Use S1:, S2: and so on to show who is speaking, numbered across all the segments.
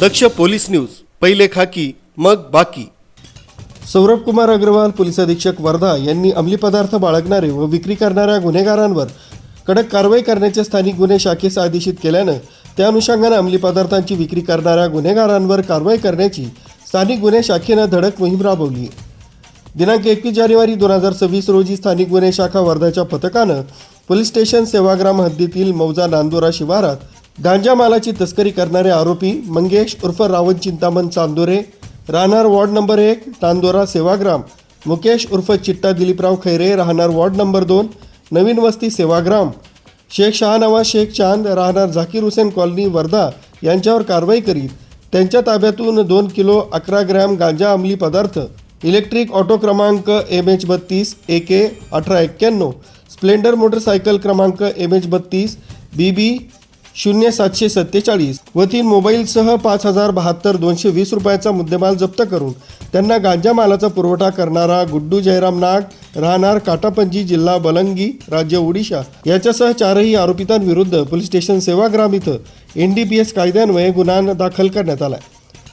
S1: दक्ष police news पहिले खाकी मग बाकी. सौरभ कुमार अग्रवाल पोलीस अधीक्षक वर्धा यांनी अंमली पदार्थ बाळगणारे व विक्री करणाऱ्या गुन्हेगारांवर कडक कारवाई करण्याचे स्थानिक गुन्हे शाखेस आदेशित केल्यानं त्या अनुषंगानं अंमली पदार्थांची विक्री करणाऱ्या गुन्हेगारांवर कारवाई करण्याची स्थानिक गुन्हे शाखेनं धडक मोहीम राबवली. दिनांक एकवीस जानेवारी दोन हजार सव्वीस रोजी स्थानिक गुन्हे शाखा वर्धाच्या पथकानं पोलीस स्टेशन सेवाग्राम हद्दीतील मौजा नांदोरा शिवारात गांजा मालाची तस्करी करणारे आरोपी मंगेश उर्फ रावण चिंतामण चांदोरे राहणार वॉर्ड नंबर एक तांदोरा सेवाग्राम मुकेश उर्फ चिट्टा दिलीपराव खैरे राहणार वॉर्ड नंबर दोन नवीन वस्ती सेवाग्राम शेख शहानवा शेख चांद राहणार झाकीर हुसेन कॉलनी वर्धा यांच्यावर कारवाई करीत त्यांच्या ताब्यातून दोन किलो अकरा ग्रॅम गांजा अंमली पदार्थ इलेक्ट्रिक ऑटो क्रमांक एम एच बत्तीस ए के अठरा एक्क्याण्णव स्प्लेंडर मोटरसायकल क्रमांक एम एच बत्तीस बी बी शून्य सातशे सत्तेचाळीस व तीन मोबाईलसह पाच हजार बहात्तर दोनशे वीस रुपयाचा मुद्देमाल जप्त करून त्यांना गांजा मालाचा पुरवठा करणारा गुड्डू जयराम नाग राहणार काटापंजी जिल्हा बलंगी राज्य ओडिशा याच्यासह चारही आरोपितांविरुद्ध पोलीस स्टेशन सेवाग्राम इथं एन डी पी एस कायद्यान्वये गुन्हा दाखल करण्यात आला.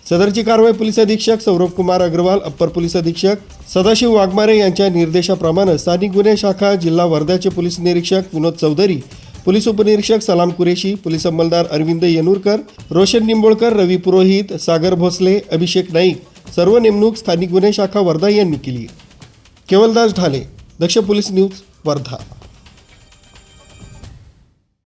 S1: सदरची कारवाई पोलीस अधीक्षक सौरभ कुमार अग्रवाल अप्पर पोलीस अधीक्षक सदाशिव वाघमारे यांच्या निर्देशाप्रमाणे स्थानिक गुन्हे शाखा जिल्हा वर्ध्याचे पोलीस निरीक्षक विनोद चौधरी पोलीस उपनिरीक्षक सलाम कुरेशी पोलीस अंमलदार अरविंद येनूरकर रोशन निंबोळकर रवी पुरोहित सागर भोसले अभिषेक नाईक सर्व नेमणूक स्थानिक गुन्हे शाखा वर्धा यांनी केली. Kevaldas Dhale Daksh police news Wardha.